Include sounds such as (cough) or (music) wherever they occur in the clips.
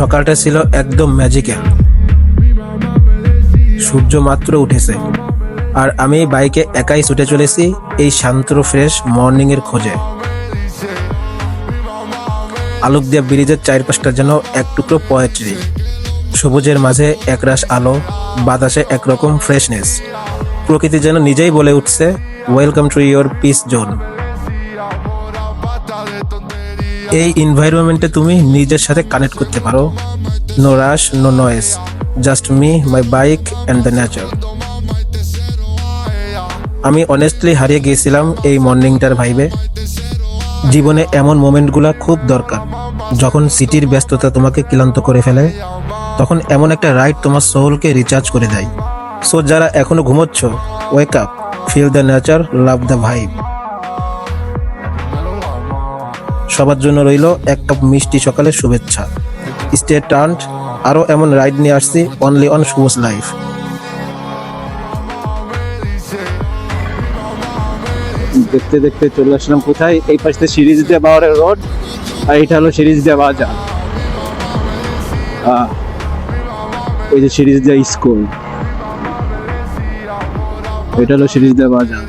সকালটা ছিল একদম ম্যাজিক্যাল সূর্য মাত্র উঠেছে। আর আমি বাইকে একাই ছুটে চলেছি এই শান্ত ফ্রেশ মর্নিং এর খোঁজে। আলোকদিয়া ব্রিজের চারপাশটা যেন এক টুকরো পয়েট্রি সবুজের মাঝে একরাশ আলো, বাতাসে একরকম ফ্রেশনেস প্রকৃতি যেন নিজেই বলে উঠছে welcome to your peace zone এই এনভায়রনমেন্টে তুমি নিজের সাথে কানেক্ট করতে পারো। No rush no noise just me my bike and the nature আমি অনেস্টলি হারিয়ে গিয়েছিলাম এই মর্নিংটার ভাইবে জীবনে এমন মোমেন্টগুলো খুব দরকার, যখন সিটির ব্যস্ততা তোমাকে ক্লান্ত করে ফেলে, তখন এমন একটা রাইড তোমার সোলকে রিচার্জ করে দেয়। সো যারা এখনও ঘুমোচ্ছ wake up feel the nature love the vibe সবার জন্য রইল এক কাপ মিষ্টি সকালের শুভেচ্ছা। স্টে টার্ন আরও এমন রাইড নিয়ে আসছি অনলি অন শুভস লাইফ দেখতে দেখতে চলে আসলাম কোথায়? এই পাশে সিরিজ দিয়ে বাওয়ারের রোড, আর এটা হলো সিরিজ দিয়ে বাজার এই যে সিরিজ দিয়ে স্কুল। এটা হলো সিরিজ দিয়ে বাজার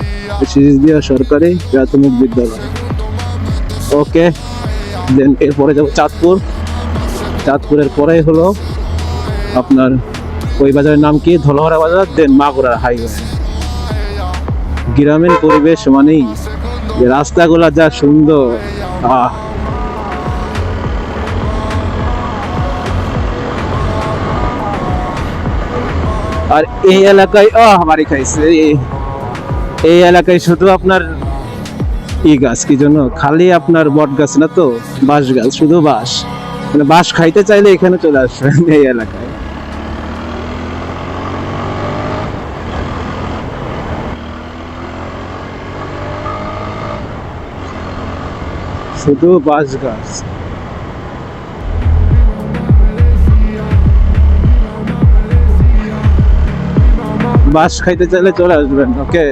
সিরিজ দিয়ে সরকারি প্রাথমিক বিদ্যালয়। ওকে দেন, এরপরে যাব চাঁদপুর। চাঁদপুরের পরে হলো আপনার ওই বাজারের নাম কি? ধলহরা বাজার দেন মাগুরা হাইওয়ে গ্রামের পরিবেশ মানেই যে রাস্তাগুলো যা সুন্দর, আহ। আর এই এলাকায়, আহ আমারই খাইছে। এই এলাকায় শুধু আপনার ই গাছ কি জন্য? খালি আপনার বট গাছ না তো? বাঁশ গাছ, শুধু বাঁশ। মানে বাঁশ খাইতে চাইলে এখানে চলে আসবেন (laughs) এই এলাকায়। শুধু বাঁশ গাছ। বাঁশ খাইতে চাইলে চলে আসবেন, ওকে?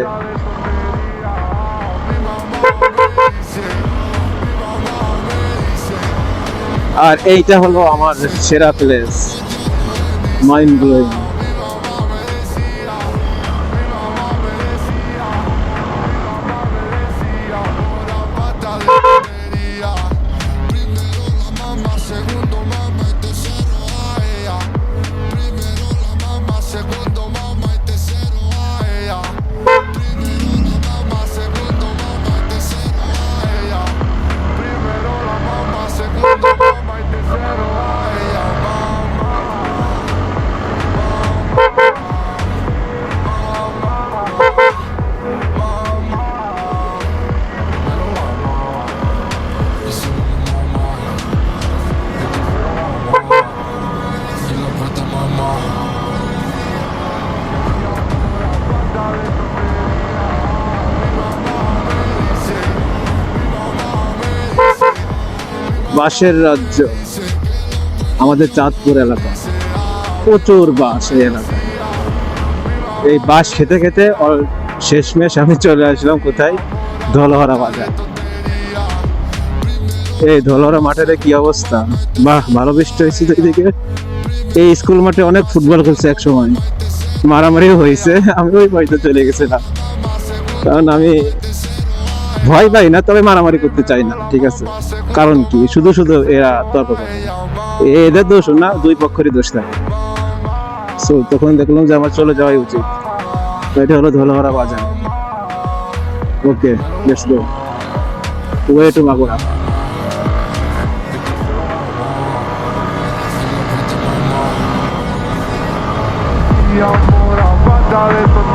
আর এইটা হলো আমার সেরা প্লেস মাইন্ড ব্লোয়িং বাঁশের রাজ্য। আমাদের চাঁদপুর এলাকা। প্রচুর বাঁশ এই এলাকায়। এই বাঁশ খেতে খেতে শেষমেশ আমি চলে আসলাম কোথায়? ধলহরা বাজার। এই ধলহরা মাঠের কি অবস্থা? বাহ, ভালো বৃষ্টি হয়েছে তো এদিকে। এই স্কুল মাঠে অনেক ফুটবল খেলছে এক সময় মারামারিও হয়েছে। আমি ওই বাড়িতে চলে গেছিলাম। কারণ আমি ভয় পাই না, তবে মারামারি করতে চাই না, ঠিক আছে? কারণ কি? শুধু শুধু এরা তর্ক করে। এদের দোষ না, দুই পক্ষেরই দোষ থাকে। সো তখন দেখলাম যে আমার চলে যাওয়াই উচিত। এটা হলো ধোলাহরা বাজার। Okay let's go way to Magura amor a falta de donde